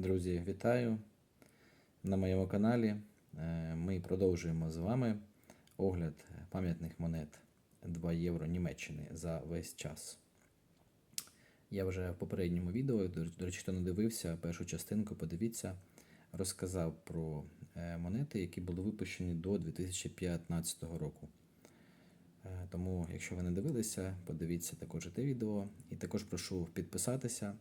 Друзі, вітаю на моєму каналі. Е, Ми продовжуємо з вами огляд пам'ятних монет 2 євро Німеччини за весь час. Я вже в попередньому відео, до речі, хто не дивився першу частинку, подивіться, розказав про е, монети, які були випущені до 2015 року. Е, Тому, якщо ви не дивилися, подивіться також те відео. І також прошу підписатися,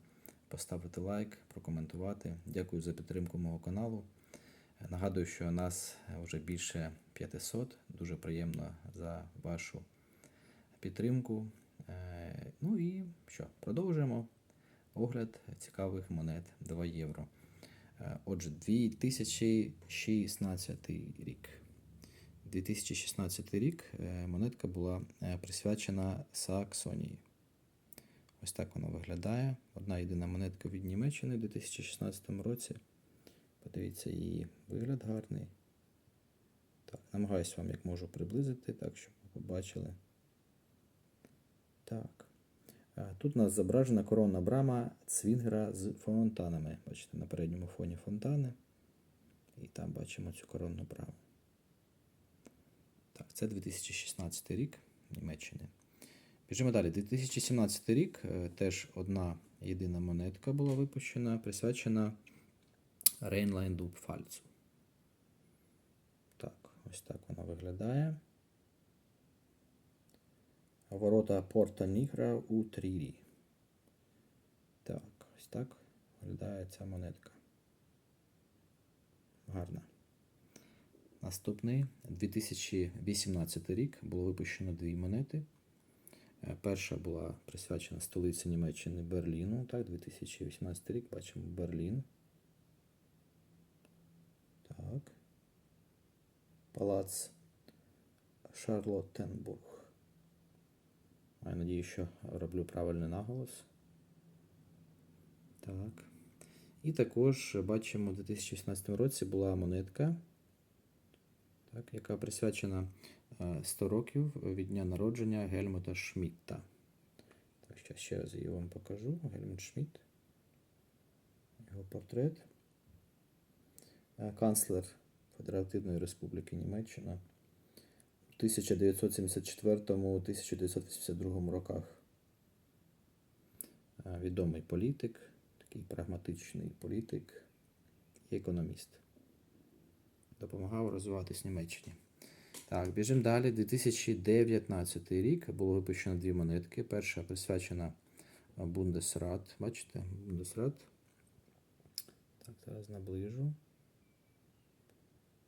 поставити лайк, прокоментувати. Дякую за підтримку мого каналу. Нагадую, що нас вже більше 500. Дуже приємно за вашу підтримку. Е, Ну і що, продовжуємо огляд цікавих монет 2 євро. Е, Отже, 2016 рік. 2016 рік е, монетка була присвячена Саксонії. Ось так вона виглядає. Одна єдина монетка від Німеччини у 2016 році. Подивіться, її вигляд гарний. Так, намагаюсь вам як можу приблизити, так, щоб ви побачили. Так. Тут у нас зображена коронна брама цвінгера з фонтанами. Бачите, на передньому фоні фонтани. І там бачимо цю коронну браму. Так, це 2016 рік Німеччини. Біжимо далі. 2017 рік е, теж одна єдина монетка була випущена, присвячена Рейнлайнду Пфальцу. Так, ось так вона виглядає. Ворота Порта Нігра у Трірі. Так, ось так виглядає ця монетка. Гарна. Наступний 2018 рік було випущено дві монети. Е, Перша була присвячена столиці Німеччини Берліну. Так, 2018 рік бачимо Берлін. Так. Палац Шарлоттенбург. Маю надію, що роблю правильний наголос. Так. І також бачимо, у 2018 році була монетка, так, яка присвячена 100 років від дня народження Гельмута Шмідта. Так, зараз ще раз її вам покажу. Гельмут Шмідт. Його портрет. Е, Канцлер Федеративної Республіки Німеччина у 1974-1982 роках. Е, Відомий політик, такий прагматичний політик і економіст. Допомагав розвиватись Німеччині. Так, біжимо далі. 2019 рік було випущено дві монетки. Перша присвячена Бундесрат. Бачите, Бундесрат. Так, зараз наближу.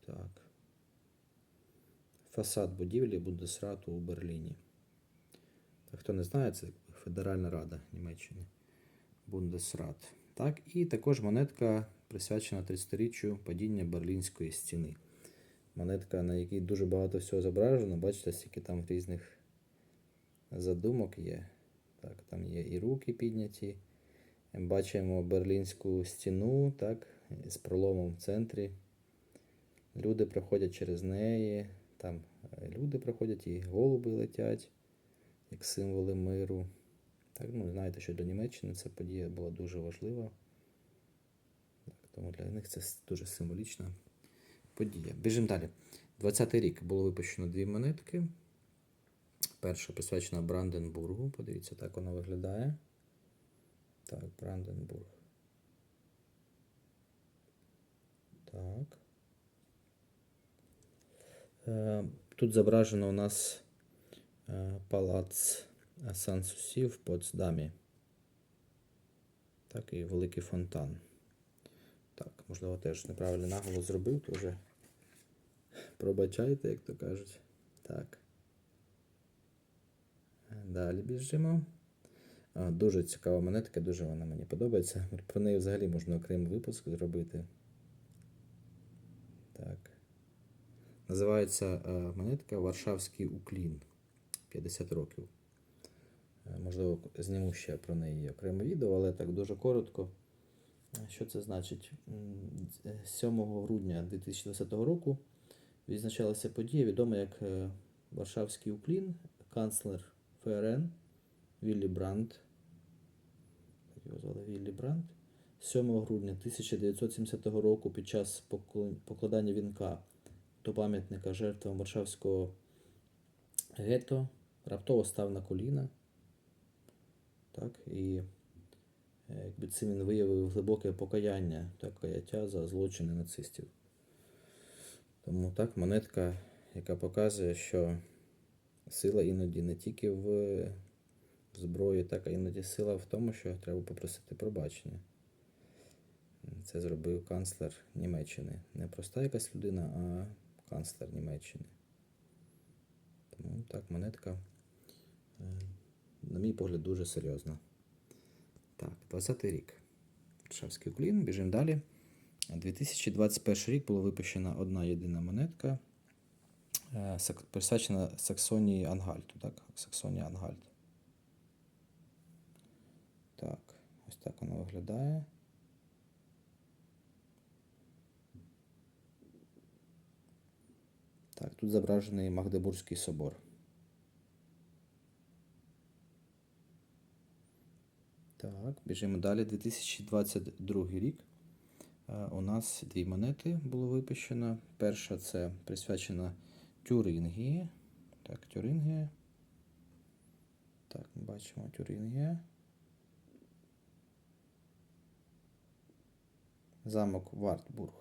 Так. Фасад будівлі Бундесрату у Берліні. Так, хто не знає, це Федеральна Рада Німеччини. Бундесрат. Так, і також монетка присвячена 30-річчю падіння Берлінської стіни. Монетка, на якій дуже багато всього зображено. Бачите, скільки там різних задумок є. Так, там є і руки підняті. Бачимо Берлінську стіну, так, з проломом в центрі. Люди проходять через неї. Там е, люди проходять і голуби летять, як символи миру. Так, ну, знаєте, що для Німеччини ця подія була дуже важлива. Так, тому для них це дуже символічна подія. Біжимо далі. 20-й рік було випущено дві монетки. Перша присвячена Бранденбургу. Подивіться, так вона виглядає. Так, Бранденбург. Так. Е, Тут зображено у нас е, палац Сан-Сусі в Потсдамі. Так, і великий фонтан. Так, можливо, теж неправильний наголос зробив, то вже пробачайте, як то кажуть. Так. Далі біжимо. Дуже цікава монетка, дуже вона мені подобається. Про неї взагалі можна окремий випуск зробити. Так. Називається е, монетка Варшавський уклін. 50 років. Е, Можливо, зніму ще про неї окреме відео, але так дуже коротко. Е, Що це значить? Е, 7 грудня 2020 року відзначалася подія, відома як е, Варшавський уклін, канцлер ФРН Віллі Брандт. Його звали Віллі Брандт. 7 грудня 1970 року під час покладання вінка до пам'ятника жертвам Варшавського гетто раптово став на коліна. Так, і е, якби цим він виявив глибоке покаяння та каяття за злочини нацистів. Тому так, монетка, яка показує, що сила іноді не тільки в зброї, так а іноді сила в тому, що треба попросити пробачення. Це зробив канцлер Німеччини. Не проста якась людина, а канцлер Німеччини. Тому так, монетка, е, на мій погляд, дуже серйозна. Так, 20-й рік. Варшавський уклін. Біжимо далі. 2021 рік була випущена одна єдина монетка, е, присвячена Саксонії Ангальту. Так? Саксонія Ангальт. Так, ось так воно виглядає. Так, тут зображений Магдебурзький собор. Так, біжимо далі. 2022 рік. Е, У нас дві монети було випущено. Перша це присвячена Тюрингії. Так, Тюрингія. Так, ми бачимо Тюрингія. Замок Вартбург.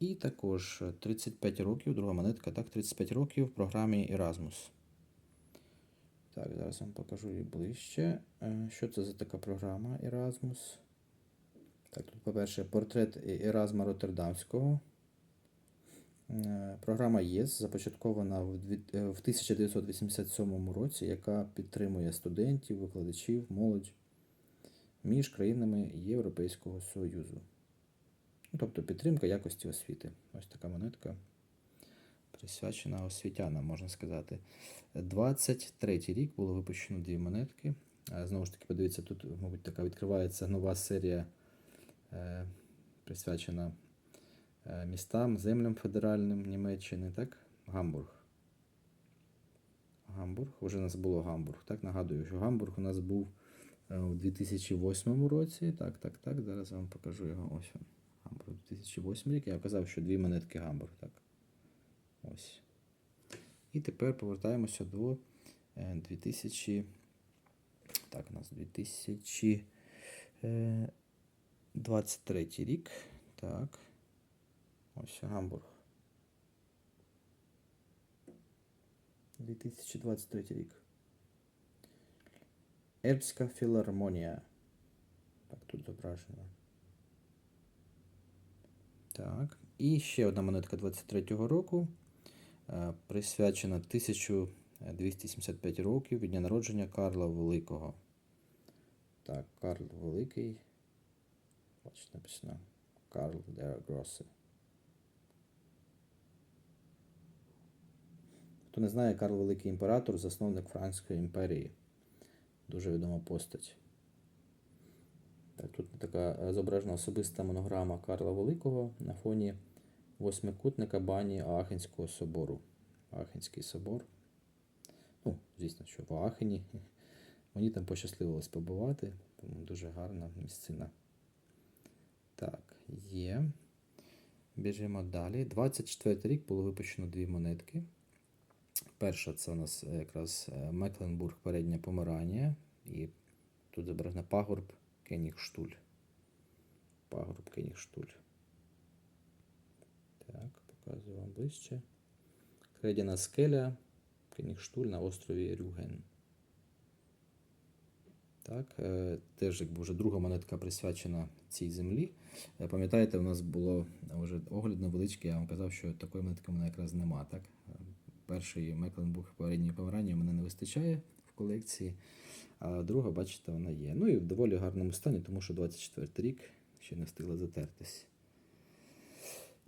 І також 35 років, друга монетка, так, 35 років в програмі Erasmus. Так, зараз вам покажу її ближче. Е, Що це за така програма Erasmus? Так, тут, по-перше, портрет Еразма Роттердамського. Е, Програма ЄС започаткована в дві- е, в 1987 році, яка підтримує студентів, викладачів, молодь між країнами Європейського Союзу. Ну, тобто підтримка якості освіти. Ось така монетка присвячена освітянам, можна сказати. 23 рік було випущено дві монетки. Знову ж таки, подивіться, тут, мабуть, така відкривається нова серія, е, присвячена е, містам, землям федеральним Німеччини, так? Гамбург. Гамбург. Уже у нас було Гамбург. Так, нагадую, що Гамбург у нас був е, у 2008 році. Так, так, так. Зараз я вам покажу його. Ось він. Гамбург 2008 рік. Я казав, що дві монетки Гамбург. Так. Ось. І тепер повертаємося до е, 2000. Так, у нас 2023 рік. Так. Ось Гамбург. 2023 рік. Ербська філармонія. Так, тут зображено. Так. І ще одна монетка 23-го року. е, Присвячена 1275 років від дня народження Карла Великого. Так, Карл Великий. Бачите, написано Карл der Grosse. Хто не знає, Карл Великий імператор, засновник Франкської імперії. Дуже відома постать. Так, тут така зображена особиста монограма Карла Великого на фоні восьмикутника бані Аахенського собору. Аахенський собор. Ну, звісно, що в Аахені. Мені там пощасливилось побувати, тому дуже гарна місцина. Є. Біжимо далі. 24 рік було випущено дві монетки. Перша це у нас е, якраз е, Мекленбург, передня Померанія. І тут зображена пагорб Кенігштуль. Пагорб Кенігштуль. Так, показую вам ближче. Кредяна скеля, Кенігштуль на острові Рюген. Так, е, теж якби вже друга монетка присвячена цій землі. Е, Пам'ятаєте, у нас було вже огляд невеличкий, я вам казав, що такої монетки в мене якраз нема. Так? Е, Перший Мекленбург передньої Померанії мене не вистачає в колекції, а друга, бачите, вона є. Ну і в доволі гарному стані, тому що 24 рік ще не встигла затертись.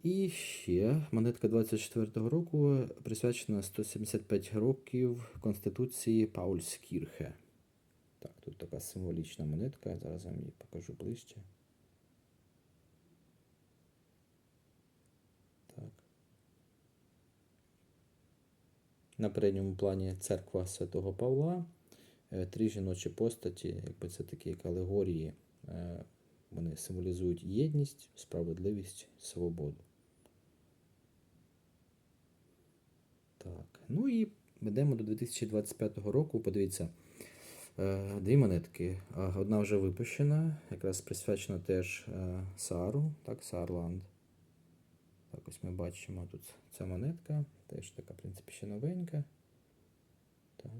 І ще монетка 24-го року присвячена 175 років Конституції Паульскірхе. Тут така символічна монетка, зараз вам її покажу ближче. Так. На передньому плані церква Святого Павла, Е, Три жіночі постаті, якби це такі алегорії, е, вони символізують єдність, справедливість, свободу. Так, ну і йдемо до 2025 року. Подивіться, дві монетки. Одна вже випущена, якраз присвячена теж е, Саару, так, Саарланд. Так, ось ми бачимо тут ця монетка, теж така, в принципі, ще новенька. Так.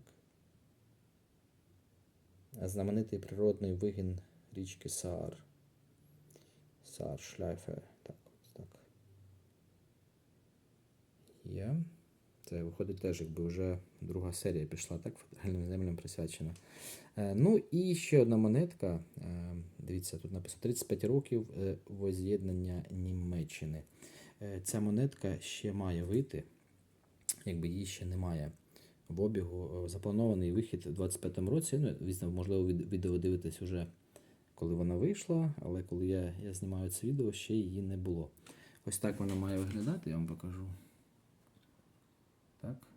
Знаменитий природний вигін річки Саар. Саар Шляйфе. Так, ось так. Є. Це виходить теж, якби вже друга серія пішла, так, федеральним землям присвячена. Е, ну і ще одна монетка. Е, дивіться, тут написано 35 років е, воз'єднання Німеччини. Ця монетка ще має вийти, якби її ще немає в обігу. Запланований вихід у 25-му році. Ну, звісно, можливо, відео дивитесь уже, коли вона вийшла, але коли я, я знімаю це відео, ще її не було. Ось так вона має виглядати, я вам покажу.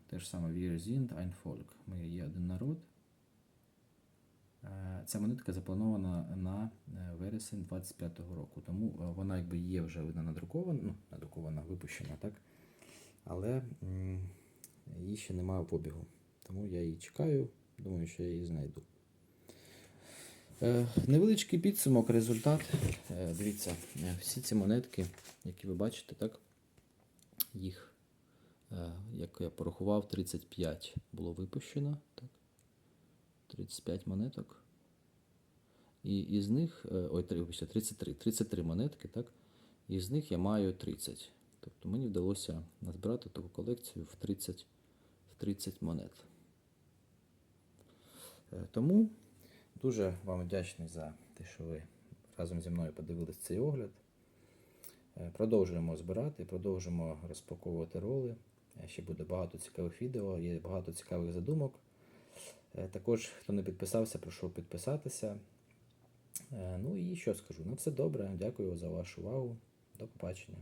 Те ж саме Wir sind ein Volk. Ми є один народ. Е, Ця монетка запланована на е, вересень 25-го року. Тому е, вона якби є вже видно надрукована, ну, надрукована, випущена, так? Але її ще немає в обігу. Тому я її чекаю, думаю, що я її знайду. Невеличкий підсумок, результат. Дивіться, всі ці монетки, які ви бачите, так? Їх, як я порахував, 35 було випущено. Так? 35 монеток. І із них, е, ой, 33, 33 монетки, так? І з них я маю 30. Тобто мені вдалося назбирати таку колекцію в 30, в 30 монет. Е, Тому дуже вам вдячний за те, що ви разом зі мною подивились цей огляд. Е, Продовжуємо збирати, продовжуємо розпаковувати роли. Е, Ще буде багато цікавих відео, є багато цікавих задумок. Е, Також, хто не підписався, прошу підписатися. Е, Ну і що скажу? На все добре. Дякую за вашу увагу. До побачення.